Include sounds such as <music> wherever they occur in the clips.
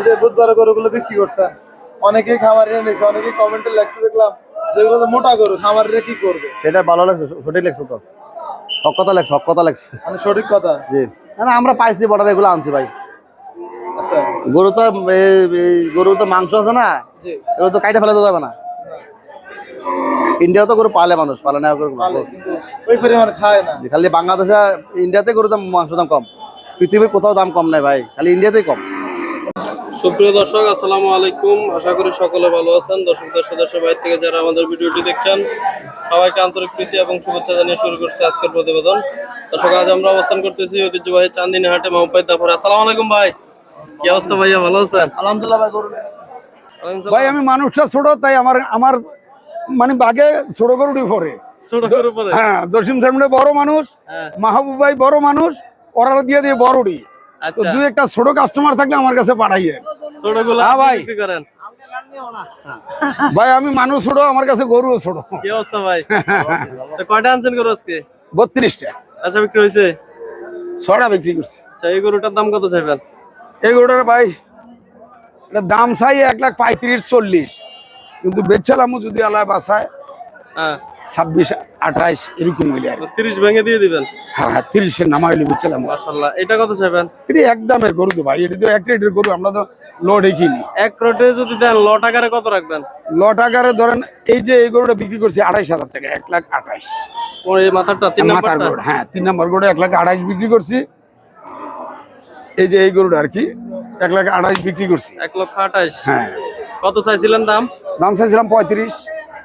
এই যে বুধবার গরুগুলো বিক্রি করছেন। অনেকেই খামারিরা নিয়েছে অনেকেই কমেন্টে লেখছে দেখলাম যেগুলো তো মোটা গরু খামারিরা কি করবে? সেটা ভালো লাগছে সঠিক লাগছে তো। হক কথা লাগছে হক কথা লাগছে মানে সঠিক কথা? জি। না আমরা পাইছি বর্ডার এগুলো আনছি ভাই। আচ্ছা। গরু তো গরু তো মাংস আছে না এগুলো তো কাইটা ফেলে যাবে না। ইন্ডিয়াও তো গরু পালে মানুষ পালে না গরু কিন্তু ওই পরিমাণ খায় না। খালি বাংলাদেশে ইন্ডিয়াতে গরু দাম মাংস দাম কম। পৃথিবীর কোথাও দাম কম নাই ভাই খালি ইন্ডিয়াতেই কম। সুপ্রিয় দর্শক আসসালামু আলাইকুম। আশা করি সকলে ভালো আছেন। দর্শক দেশ দেশের বাইরে থেকে যারা আমাদের ভিডিওটি দেখছেন সবাইকে আন্তরিক প্রীতি এবং শুভেচ্ছা জানিয়ে শুরু করছে আজকের প্রতিবেদন। দর্শক আজ আমরা অবস্থান করতেছি ঐতিহ্যবাহী চান্দিনী হাটে মোহাম্মদ তারপর আসসালামু আলাইকুম ভাই। কি অবস্থা ভাইয়া ভালো আছেন? আলহামদুলিল্লাহ ভাই ওয়ালাইকুম ভাই আমি মানুষটা ছোট তাই আমার আমার মানে বাঘে ছোট গরুটি পরে ছোট করে পরে হ্যাঁ জসিম সামনে বড় মানুষ হ্যাঁ। মাহবুব ভাই বড় মানুষ অর্ডার দিয়ে দিয়ে বড়টি তো আচ্ছা। দুই একটা ছোট কাস্টমার থাকলে আমার কাছে পাঠাইয়ে। ছোটগুলো হ্যাঁ ভাই। করেন। ভাই আমি মানুষ ছোট আমার কাছে গরুও ছোট। কি অবস্থা ভাই? তো কয়টা আনছেন গরু আজকে? বত্রিশটা। আচ্ছা বিক্রি হয়েছে ছটা বিক্রি করছি। আচ্ছা এই গরুটার দাম কত চাইবেন? এই গরুটার ভাই এটা দাম চাই এক লাখ পঁয়ত্রিশ চল্লিশ। কিন্তু বেচছিলাম যদি আল্লাহ বাসায় ছাব্বিশ আঠাইশ এরকম হইলে আর তিরিশ ভেঙে দিয়ে দিবেন? হ্যাঁ হ্যাঁ হইলে বেচছিলাম মাশাল্লাহ এটা কত চাইবেন? এটি একদমের গরু তো ভাই এটি তো এক রেটের গরু আমরা তো কিনি এক রোটে যদি দেন ল টাকারে কত রাখবেন? লট আকারে ধরেন এই যে এই গরুটা বিক্রি করছি হাজার টাকা এক লাখ আঠাইশ। মাথাটা তিন মাথার গরু হ্যাঁ তিন নম্বর গরুটা এক লাখ বিক্রি করছি। এই যে এই গরুটা আর কি এক লাখ বিক্রি করছি। এক লক্ষ আঠাইশ। হ্যাঁ। কত চাইছিলেন দাম? দাম চাইছিলাম পঁয়ত্রিশ।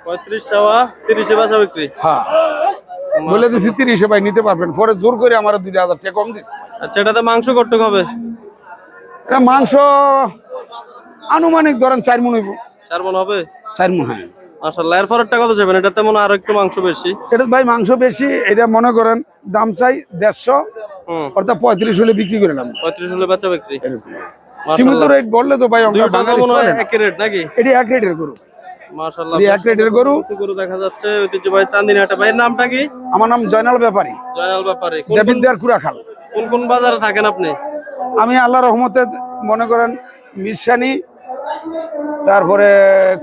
পঁয়ত্রিশ চাওয়া তিরিশে বাসা বিক্রি। হ্যাঁ। বলে দিছি তিরিশে ভাই নিতে পারবেন। পরে জোর করে আমার দুই হাজার টাকা কম দিচ্ছে আচ্ছা এটাতে মাংস কটুক হবে? এটা মাংস আনুমানিক ধরেন চার মন হইব। চার মন হবে? চার মন হ্যাঁ। এর পরেরটা কত মনে হয় আরও একটু মাংস বেশি। এটা ভাই মাংস বেশি এটা মনে করেন দাম চাই দেড়শো হুম। অর্থাৎ পঁয়ত্রিশ হলে বিক্রি করে নাম পঁয়ত্রিশ হলে বেচা বিক্রি। সীমিত রেট বললে তো ভাই আমরা বাঙালি চলে না। রেট নাকি? এটি এক রেটের গরু। মাশাল্লাহ এক রেটের গরু। গরু দেখা যাচ্ছে। ঐতিহ্যবাহী ভাইয়ের নামটা কি? আমার নাম জয়নাল ব্যাপারী। জয়নাল কুড়াখাল। কোন কোন বাজারে থাকেন আপনি? আমি আল্লাহ রহমতে মনে করেন মিরসানি তারপরে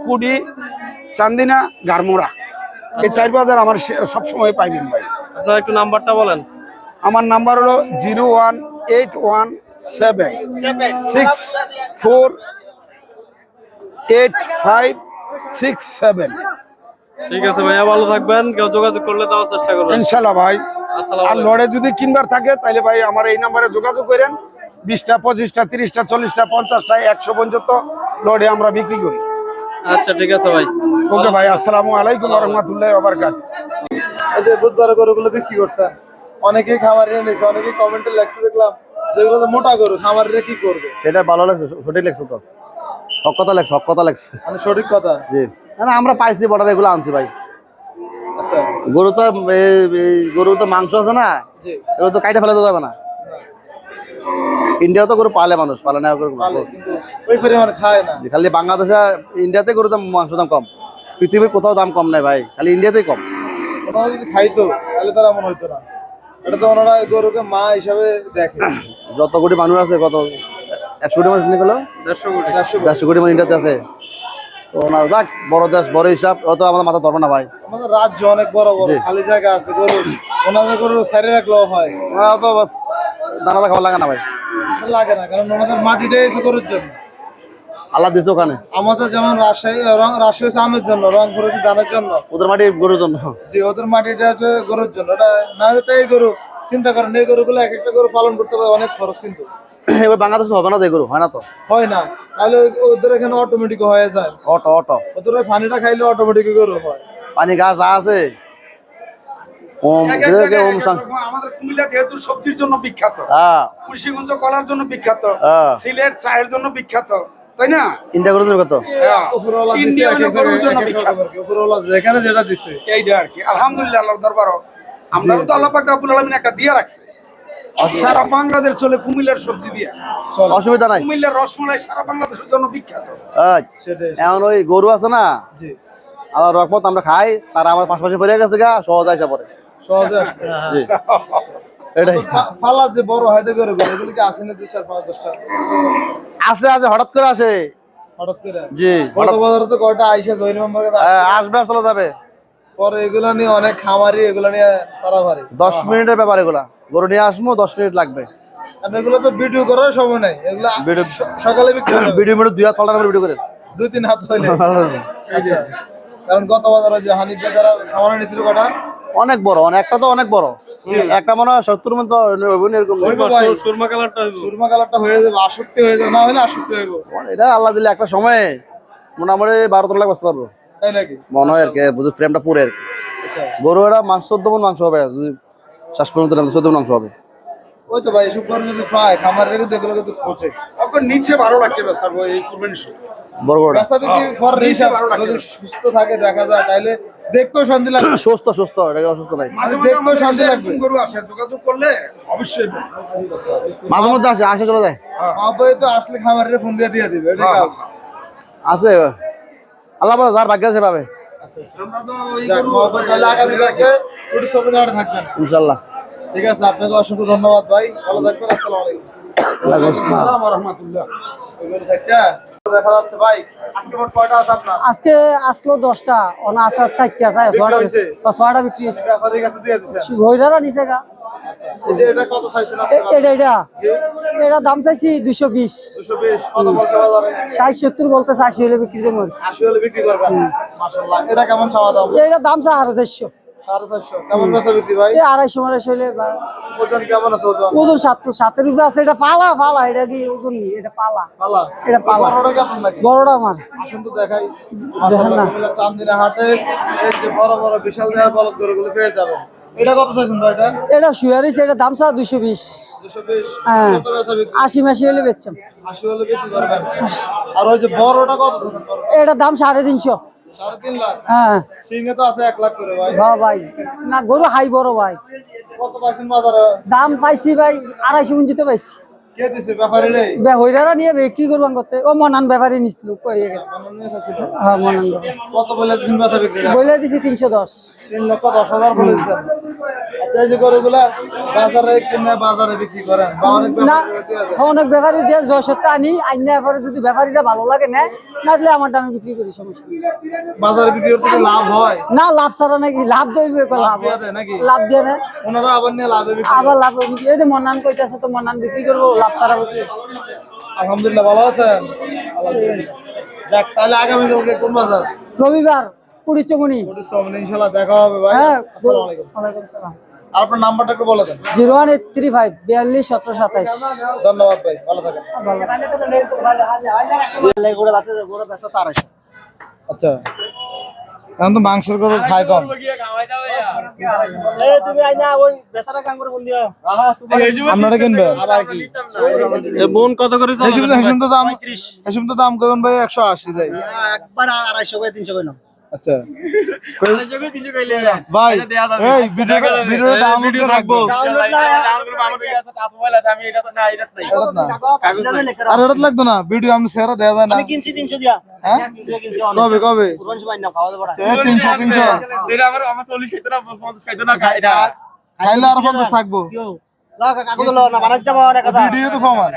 কুডি চান্দিনা গারমোড়া। এই চার বাজার আমার সব সময় পাইবেন ভাই। আপনার একটু নাম্বারটা বলেন। আমার নাম্বার হলো zero one eight one seven. Six four eight five six seven ঠিক আছে ভাইয়া ভালো থাকবেন। কেউ যোগাযোগ করলে দেওয়ার চেষ্টা করবেন। ইনশাল্লাহ ভাই। আর লড়ে যদি কিনবার থাকে তাহলে ভাই আমার এই নাম্বারে যোগাযোগ করেন। বিশটা পঁচিশটা তিরিশটা চল্লিশটা পঞ্চাশটা একশো পর্যন্ত লড়ে আমরা বিক্রি করি। আচ্ছা ঠিক আছে ভাই। ওকে ভাই আসসালামু আলাইকুম রহমতুল্লাহ আবরকাত এই যে বুধবার গরুগুলো বিক্রি করছেন অনেকেই খামারিরা নিয়েছে অনেকেই কমেন্টে লেখছে দেখলাম যেগুলো তো মোটা গরু কি করবে? সেটা ভালো লাগছে সঠিক লাগছে তো। হক কথা লাগছে হক কথা লাগছে মানে সঠিক কথা? জি। না আমরা পাইছি বর্ডার এগুলো আনছি ভাই। আচ্ছা। গরু তো গরু তো মাংস আছে না? জি। এগুলো তো কাইটা ফেলে তো যাবে না। তো গরু পালে মানুষ পালে না গরু। ওই পরিমাণ খায় না। খালি বাংলাদেশে ইন্ডিয়াতে গরু দাম মাংস দাম কম। পৃথিবীর কোথাও দাম কম নাই ভাই খালি ইন্ডিয়াতেই কম। ওনারা যদি খাইতো তাহলে তারা মনে হইতো না। এটা তো ওনারা গরুকে মা হিসাবে দেখে। যত কোটি মানুষ আছে কত একশো কোটি মানুষ নিয়ে গেলো? দেড়শো কোটি। মানুষ ইন্ডিয়াতে আছে। তো ওনার যাক বড় দেশ বড় হিসাব অত আমাদের মাথা ধরবে না ভাই। আমাদের রাজ্য অনেক বড় বড় খালি জায়গা আছে গরু। ওনাদের গরু সাইডে রাখলেও হয়। ওনারা তো দানা খাওয়া লাগে না ভাই। লাগে না কারণ ওনাদের মাটিটাই এসে গরুর জন্য। আল্লাহ দিছে ওখানে। আমাদের যেমন রাজশাহী রং রাজশাহী হচ্ছে আমের জন্য রংপুর হচ্ছে দানের জন্য। ওদের মাটি গরুর জন্য। যে ওদের মাটিটা হচ্ছে গরুর জন্য। ওটা না হলে তো এই গরু চিন্তা করেন এই গরুগুলো এক একটা গরু পালন করতে হবে অনেক খরচ কিন্তু। <coughs> এবার বাংলাদেশে হবে না তো এই গরু হয় না তো? হয় না। তাহলে ওদের এখানে অটোমেটিক হয়ে যায়। Auto auto. ওদের পানিটা খাইলে অটোমেটিক গরু হয়। পানি গাছ আছে। ওম এক এক যে- যে জায়গায় ওম এক এক সাং আমাদের কুমিল্লা যেহেতু সবজির জন্য বিখ্যাত হ্যাঁ। মুন্সিগঞ্জ কলার জন্য বিখ্যাত হ্যাঁ। সিলেট চায়ের জন্য বিখ্যাত তাই না? ইন্ডিয়া কত হ্যাঁ। উপরওয়ালা ইন্ডিয়া এক এক গরুর জন্য এক এক বিখ্যাত। উপরওয়ালা যেখানে যেটা দিছে। এইটা আর কি। আলহামদুলিল্লাহ আল্লাহর দরবারও। আমরা তো আল্লাহ পাক রাব্বুল আলামিন একটা দিয়ে রাখছে। সারা বাংলাদেশ চলে কুমিল্লার সবজি দিয়ে। অসুবিধা নাই। কুমিল্লার রসমালাই সারা বাংলাদেশের জন্য বিখ্যাত। আচ্ছা। এমন ওই গরু আছে না? আল্লাহ রহমত আমরা খাই তারা আমার পাশাপাশি পড়ে গেছে গা সহজ আইসা পরে সহজে এটাই। ফালা যে বড় হাইটে করে গরু এগুলো কি আসে না দুই চার পাঁচ দশটা? আসে আসে হঠাৎ করে আসে। হঠাৎ করে? জি গত বাজারে তো কয়টা আইসা জৈন মেম্বার হ্যাঁ, আসবে চলে যাবে। পরে এগুলা নিয়ে অনেক খামারি এগুলা নিয়ে পারাভারি দশ মিনিটের ব্যাপার এগুলা। গরু নিয়ে আসব দশ মিনিট লাগবে। কারণ এগুলো তো ভিডিও করার সময় নাই। এগুলা ভিডিও- সকালে ভিডিও মিনিট দুই হাত পাল্টা করে ভিডিও করে দুই তিন হাত হইলে। <laughs> আচ্ছা। কারণ গত বাজারে যে হানিফ যারা খামারে নিয়েছিল কটা? অনেক বড় অনেক একটা তো অনেক বড়। একটা মনে হয় সত্তর মতো এরকম। সুরমা কালারটা সুরমা কালারটা হয়ে যাবে আষট্টি হয়ে যাবে না হলে আষট্টি হইব। এটা আল্লাহ দিলে একটা সময়ে। মোটামুটি বারো তেরো লাখ বাঁচতে পারব। তাই নাকি? মনে হয় আর কি বুঝি ফ্রেমটা পুরে আর কি। আচ্ছা। গরু এটা মাংস চোদ্দ মন মাংস হবে যদি শ্বাস পর্যন্ত চোদ্দ মন মাংস হবে। ওই তো ভাই এসব করে যদি পায় খামারে রেখে তো এগুলো কিন্তু খোঁজে। ওকে নিচে বারো লাগছে ব্যস্ত এই কুরবানি শো বড় বড়টা বেচা বিক্রি ফর নিচে হিসাব বারো লাখ যদি সুস্থ থাকে দেখা যায় তাইলে দেখতেও শান্তি <clears throat> লাগবে। সুস্থ সুস্থ এটাকে অসুস্থ নাই। মাঝে দেখতেও শান্তি শান্তি লাগবে। গরু আসে যোগাযোগ করলে অবশ্যই মাঝে মধ্যে আসে আসে চলে যায়। তো আসলে খামারে ফোন দিয়ে দিয়ে দিবে এটা আছে আল্লাহ বলে যার ভাগ্য আছে পাবে। ইনশাল্লাহ ঠিক আছে আপনাকে অসংখ্য ধন্যবাদ ভাই। ভালো থাকবেন আসসালামাইকুম রহমতুল্লাহ আজকে আসলো দশটা অনা আছে চারটে আছে ছয়টা বিক্রি হয়েছে। নিচে গা। এটা এ- এটা দাম চাইছি দুশো বিশ। ষাট সত্তর বলতে আশি হলে বিক্রি দেবো। আর কি। আশি হলে বিক্রি করবেন। মাসাল্লাহ এটা দাম? এটা দাম চা আড়াই চারশো। এটা সুয়ারিস এটা মাসি হলে বেচছেন। আর ওই যে বড়টা কত এটা দাম 350 হ্যাঁ। সিংহে তো আছে এক লাখ করে ভাই। হ্যাঁ ভাই। না গরু হাই বড় ভাই। কত পাইছেন বাজারে? দাম পাইছি ভাই আড়াইশো পাইছি। কে দিছে? ব্যাপারী রে? হইরারা নিয়ে বিক্রি করবান করতে। ও মনান ব্যাপারী নিছিল কয়ে গেছে। হ্যাঁ মনান ব্যাপারী। কত বলে দিচ্ছেন বেচা বিক্রি বলে দিছি তিনশো দশ। তিন লক্ষ দশ হাজার বলে এই যে গরুগুলা বাজারে কিনে বাজারে বিক্রি করেন বা অনেক ব্যাপারী দিয়ে সত্য আনি আইনা যদি ভালো লাগে না না দিলে আমার দামে বিক্রি করি সমস্যা বাজারে বিক্রি করতে লাভ হয়? না লাভ ছাড়া নাকি লাভ দইবে লাভ দিয়ে নাকি? লাভ দিয়ে না ওনারা আবার নিয়ে লাভে বিক্রি আবার লাভ বিক্রি এই যে মনান কইতাছে তো মনান বিক্রি করব লাভ ছাড়া বিক্রি আলহামদুলিল্লাহ ভালো আছেন? তাহলে আগামী কোন বাজার? রবিবার পুরী চমুনি ইনশাল্লাহ দেখা হবে ভাই। হ্যাঁ আসসালামু আলাইকুম। ওয়ালাইকুম সালাম। আর আপনার নাম্বারটা একটু বলে দেন। Zero one eight three five বিয়াল্লিশ সতেরো সাতাইশ। ধন্যবাদ ভাই ভালো থাকেন। আচ্ছা। এখন তো মাংসের গরু খায় কম। আপনারা কিনবেন? এ বোন কত করে চাওয়া? হেসুম হেসুম তো দাম হেসুম তো দাম করবেন ভাই একশো আশি যাই একবার আড়াইশো করে তিনশো করে আচ্ছা। ভাই এই ভিডিও ভিডিও ডাউনলোড করে রাখব। আর ওটা লাগতো না। ভিডিও আমি সেরা দেয়া যায় না। কিনছি তিনশো দিয়া। হ্যাঁ? কবে কবে? খাইলে আরও থাকব। ভিডিও তো ফমান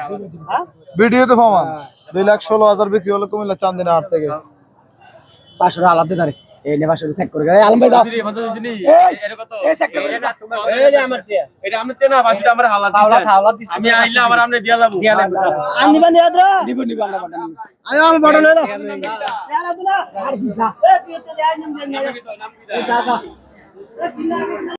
ভিডিও তো ফমান দুই লাখ ষোলো হাজার বিক্রি হলো কুমিল্লা চান্দিনা হাট থেকে। পাঁচশো টাকা আলাদা দাঁড়ে এই নে পাঁচশো চেক করে আলম ভাই যাও। আমি